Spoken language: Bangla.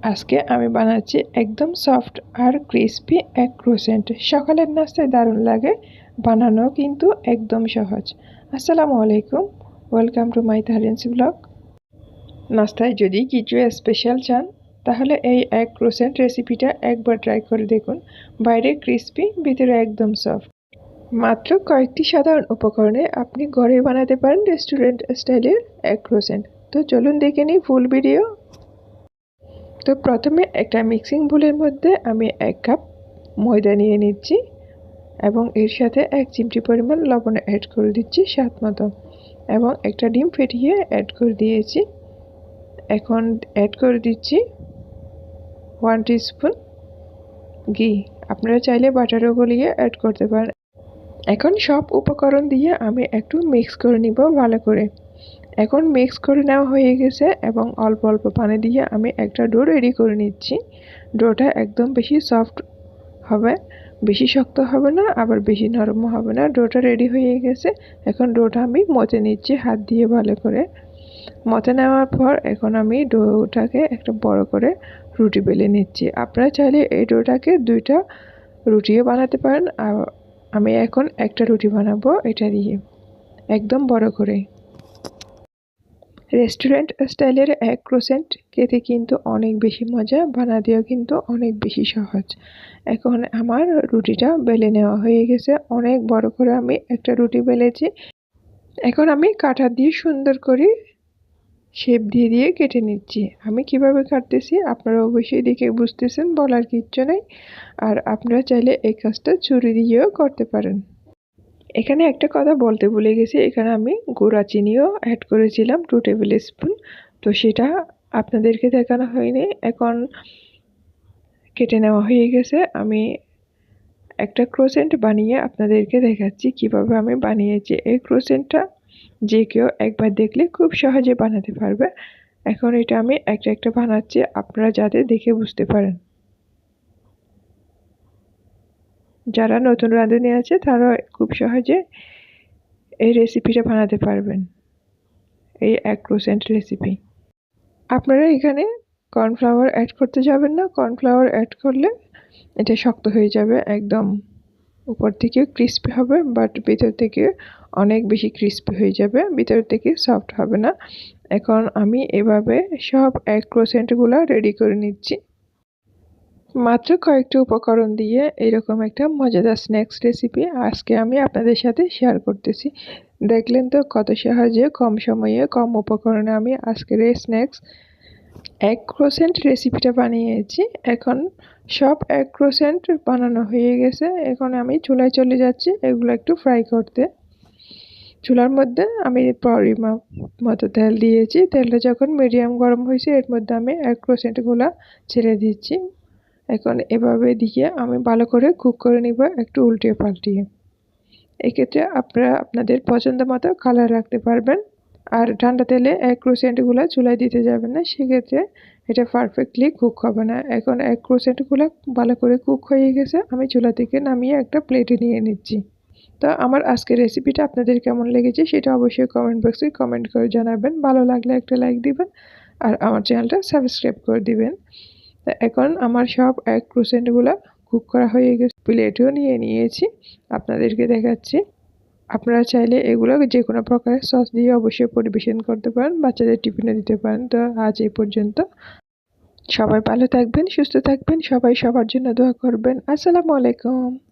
আজকে আমি বানাচ্ছি একদম সফট আর ক্রিসপি এক ক্রোসেন্ট সকালের নাস্তায় দারুণ লাগে, বানানো কিন্তু একদম সহজ। আসসালামু আলাইকুম ওয়েলকাম টু মাই তাহরেন্সি ব্লগ নাস্তায় যদি কিছু স্পেশাল চান, তাহলে এই এক ক্রোসেন্ট রেসিপিটা একবার ট্রাই করে দেখুন। বাইরে ক্রিসপি ভিতরে একদম সফট মাত্র কয়েকটি সাধারণ উপকরণে আপনি ঘরে বানাতে পারেন রেস্টুরেন্ট স্টাইলের এক ক্রোসেন্ট তো চলুন দেখে নিই ফুল ভিডিও তো প্রথমে একটা মিক্সিং বোলের মধ্যে আমি এক কাপ ময়দা নিয়ে নিচ্ছি এবং এর সাথে এক চিমটি পরিমাণ লবণ অ্যাড করে দিচ্ছি স্বাদ মতো। এবং একটা ডিম ফেটিয়ে অ্যাড করে দিয়েছি। এখন অ্যাড করে দিচ্ছি ওয়ান স্পুন ঘি। আপনারা চাইলে বাটারও গলিয়ে অ্যাড করতে পারেন। এখন সব উপকরণ দিয়ে আমি একটু মিক্স করে নিব ভালো করে। এখন মিক্স করে নেওয়া হয়ে গেছে এবং অল্প অল্প পানি দিয়ে আমি একটা ডো রেডি করে নিচ্ছি। ডোটা একদম বেশি সফট হবে, বেশি শক্ত হবে না, আবার বেশি নরমও হবে না। ডোটা রেডি হয়ে গেছে, এখন ডোটা আমি মতে নিচ্ছি হাত দিয়ে ভালো করে। মতে নেওয়ার পর এখন আমি ডোটাকে একটা বড় করে রুটি বেলে নিচ্ছি। আপনারা চাইলে এই ডোটাকে দুইটা রুটিও বানাতে পারেন। আর আমি এখন একটা রুটি বানাবো, এটা দিয়ে। একদম বড় করে। রেস্টুরেন্ট স্টাইলের এক ক্রোসেন্ট খেতে কিন্তু অনেক বেশি মজা বানাতেও কিন্তু অনেক বেশি সহজ। এখন আমার রুটিটা বেলে নেওয়া হয়ে গেছে। অনেক বড় করে আমি একটা রুটি বেলেছি। এখন আমি কাঠা দিয়ে সুন্দর করে শেপ দিয়ে দিয়ে কেটে নিচ্ছি। আমি কীভাবে কাটতেছি আপনারা অবশ্যই দেখে বুঝতেছেন, বলার কিচ্ছু নেই। আর আপনারা চাইলে এই কাজটা ছুরি দিয়েও করতে পারেন। এখানে একটা কথা বলতে ভুলে গেছি। এখানে আমি গুঁড়া চিনিও অ্যাড করেছিলাম টু টেবিল স্পুন তো সেটা আপনাদেরকে দেখানো হয়নি। এখন কেটে নেওয়া হয়ে গেছে। আমি একটা ক্রোসেন্ট বানিয়ে আপনাদেরকে দেখাচ্ছি কীভাবে আমি বানিয়েছি। এই ক্রোসেন্টটা যে কেউ একবার দেখলে খুব সহজে বানাতে পারবে। এখন এটা আমি একটা একটা বানাচ্ছি। আপনারা যাতে দেখে বুঝতে পারেন। যারা নতুন রাঁধুনি আছে, তারা খুব সহজে এই রেসিপিটা বানাতে পারবেন। এই এক ক্রোসেন্ট রেসিপি আপনারা এখানে কর্নফ্লাওয়ার অ্যাড করতে যাবেন না। কর্নফ্লাওয়ার অ্যাড করলে এটা শক্ত হয়ে যাবে, একদম উপর থেকে ক্রিস্পি হবে বাট ভিতর থেকে অনেক বেশি ক্রিস্পি হয়ে যাবে, ভিতর থেকে সফট হবে না। এখন আমি এভাবে সব এক ক্রোসেন্টগুলো রেডি করে নিচ্ছি। মাত্র কয়েকটি উপকরণ দিয়ে এরকম একটা মজাদার স্ন্যাক্স রেসিপি আজকে আমি আপনাদের সাথে শেয়ার করতেছি। দেখলেন তো কত সহজে কম সময়ে কম উপকরণে আমি আজকের এই স্ন্যাক্স এক ক্রোসেন্ট রেসিপিটা বানিয়েছি। এখন সব এক ক্রোসেন্ট বানানো হয়ে গেছে। এখন আমি চুলায় চলে যাচ্ছি, এগুলো একটু ফ্রাই করতে। চুলার মধ্যে আমি পরিমাপ মতো তেল দিয়েছি। তেলটা যখন মিডিয়াম গরম হয়েছে, এর মধ্যে আমি এক ক্রোসেন্টগুলো ছেড়ে দিচ্ছি। এখন এভাবে দিয়ে আমি ভালো করে কুক করে নিব একটু উল্টিয়ে পাল্টিয়ে এক্ষেত্রে আপনারা আপনাদের পছন্দ মতো কালার রাখতে পারবেন। আর ঠান্ডা তেলে এক ক্রোসেন্টগুলো চুলায় দিতে যাবেন না, সেক্ষেত্রে এটা পারফেক্টলি কুক হবে না। এখন এক ক্রোসেন্টগুলো ভালো করে কুক হয়ে গেছে, আমি চুলা থেকে নামিয়ে একটা প্লেটে নিয়ে নিচ্ছি। তো আমার আজকের রেসিপিটা আপনাদের কেমন লেগেছে সেটা অবশ্যই কমেন্ট বক্সে কমেন্ট করে জানাবেন। ভালো লাগলে একটা লাইক দিবেন আর আমার চ্যানেলটা সাবস্ক্রাইব করে দিবেন। এখন আমার সব এক ক্রোসেন্টগুলো কুক করা হয়ে গেছে। প্লেটেও নিয়ে নিয়েছি, আপনাদেরকে দেখাচ্ছি। আপনারা চাইলে এগুলো যে কোনো প্রকারের সস দিয়ে অবশ্যই পরিবেশন করতে পারেন, বাচ্চাদের টিফিনে দিতে পারেন। তো আজ এই পর্যন্ত। সবাই ভালো থাকবেন, সুস্থ থাকবেন, সবাই সবার জন্য দোয়া করবেন। আসসালামু আলাইকুম।